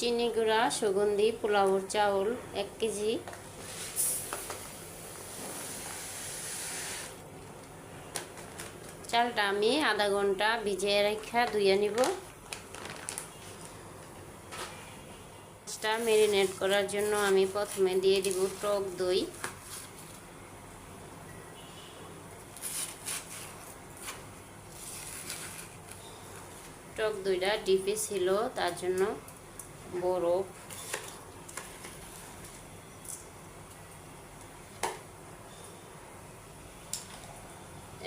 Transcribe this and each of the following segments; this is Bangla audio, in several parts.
চিনি গুঁড়া, সুগন্ধি, পোলাওর চাউল, এক কেজি। চালটা আমি আধা ঘণ্টা ভিজিয়ে রেখা ধুয়ে নিব। মাছটা ম্যারিনেট করার জন্য আমি প্রথমে দিয়ে দিব টক দই। টক দইটা ডিপে ছিল, তার জন্য বরফ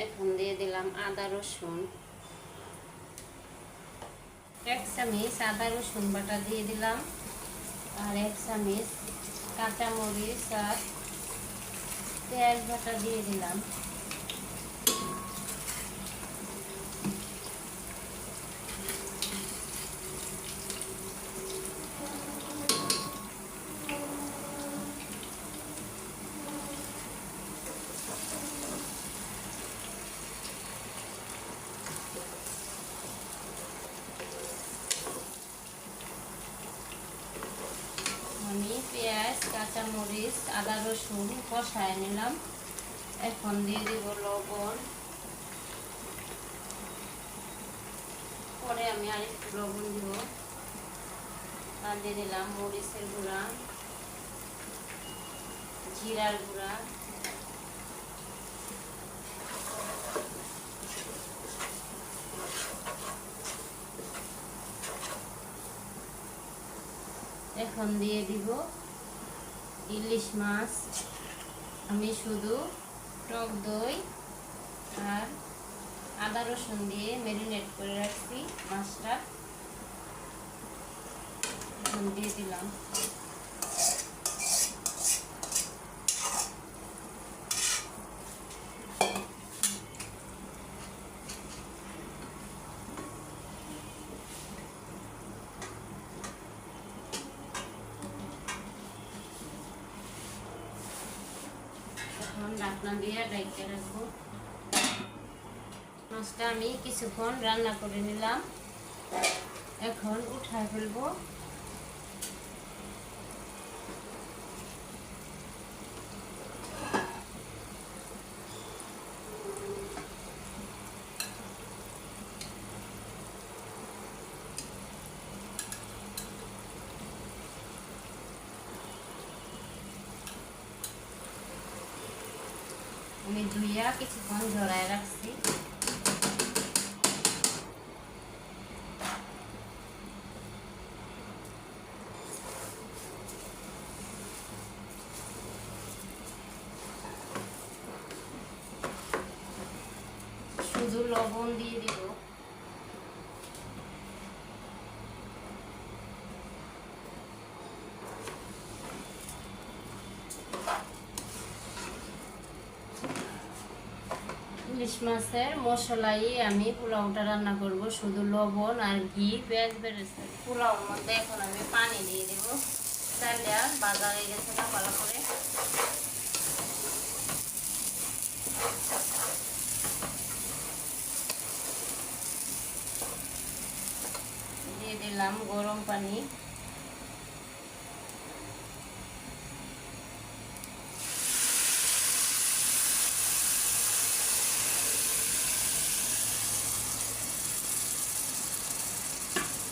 এখন দিয়ে দিলাম আদা, রসুন। এক চামিচ আদা, রসুন বাটা দিয়ে দিলাম। আর এক চামিচ কাঁচামরিচ আর পেঁয়াজ বাটা দিয়ে দিলাম আমি পেঁয়াজ কাঁচামরিচ আদা, রসুন, কষায় নিলাম। এখন দিয়ে দিব লবণ। পরে আমি আরেকটু লবণ দিব। আর দিয়ে দিলাম মরিচের গুঁড়া, জিরার গুঁড়া। এখন দিয়ে দিব ইলিশ মাছ, আমি শুধু টক দই আর আদা রসুন দিয়ে ম্যারিনেট করে রাখছি, মাছটা দিয়ে দিলাম এখন ঢাকনা দিয়ে ডাইকে রাখব। মাছটা আমি কিছুক্ষণ রান্না করে নিলাম। এখন উঠায় ফেলব। আমি ধুইয়া কিছুক্ষণ ঝরায় রাখছি। শুধু লবণ দিয়ে দিব। ইলিশ মাছের মশলাই আমি পোলাওটা রান্না করব, শুধু লবণ আর ঘি পেঁয়াজ বেড়েছে পোলাওর মধ্যে এখন আমি পানি দিয়ে দেবো। চালটা বাজারে গেছে না, ভালো করে। দিয়ে দিলাম গরম পানি।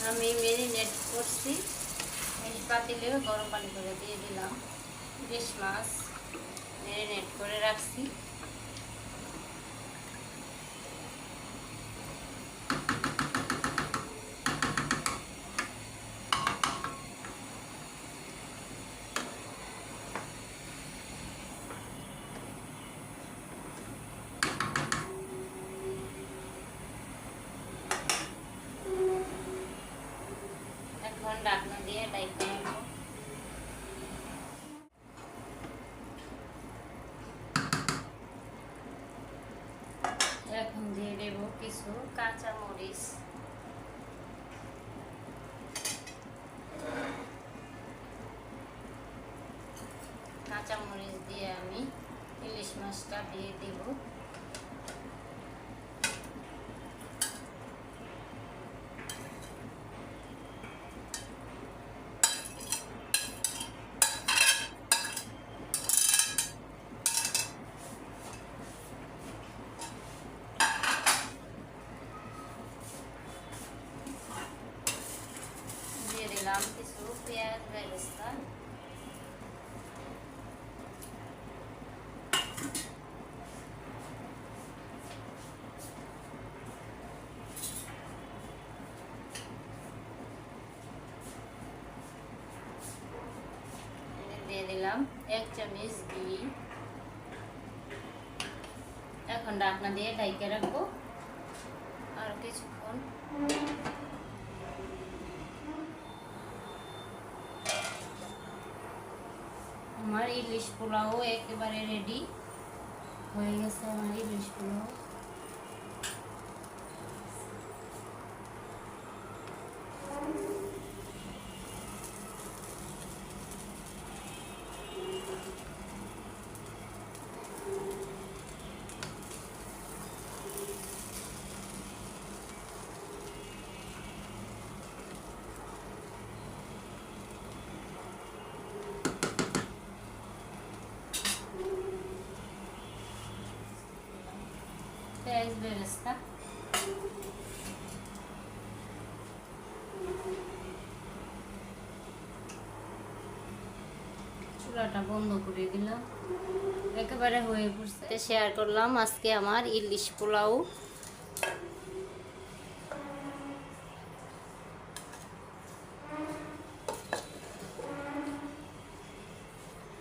আমি মেরিনেট করছি। পাতিলে গরম পানি করে দিয়ে দিলাম। ইলিশ মাছ মেরিনেট করে রাখছি এখন এখন দিয়ে দেব কিছু কাঁচা মরিচ। কাঁচা মরিচ দিয়ে আমি ইলিশ মাছটা দিয়ে দিব দিলাম কিছু পেঁয়াজ বেরেস্তা দিয়ে দিলাম। এক চামচ ঘি। এখন ডাকনা দিয়ে ডাইকে রাখব। আর কিছুক্ষণ। আমার ইলিশ পোলাও একেবারে রেডি হয়ে গেছে আমার ইলিশ পোলাও পেঁয়াজ বেরেস্তা চুলাটা বন্ধ করে দিলাম। একেবারে হয়ে পড়ছে। শেয়ার করলাম আজকে আমার ইলিশ পোলাও।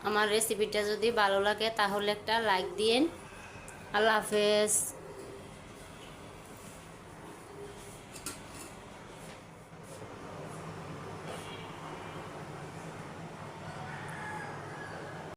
আমার রেসিপিটা যদি ভালো লাগে তাহলে একটা লাইক দিন আল্লাহ হাফেজ।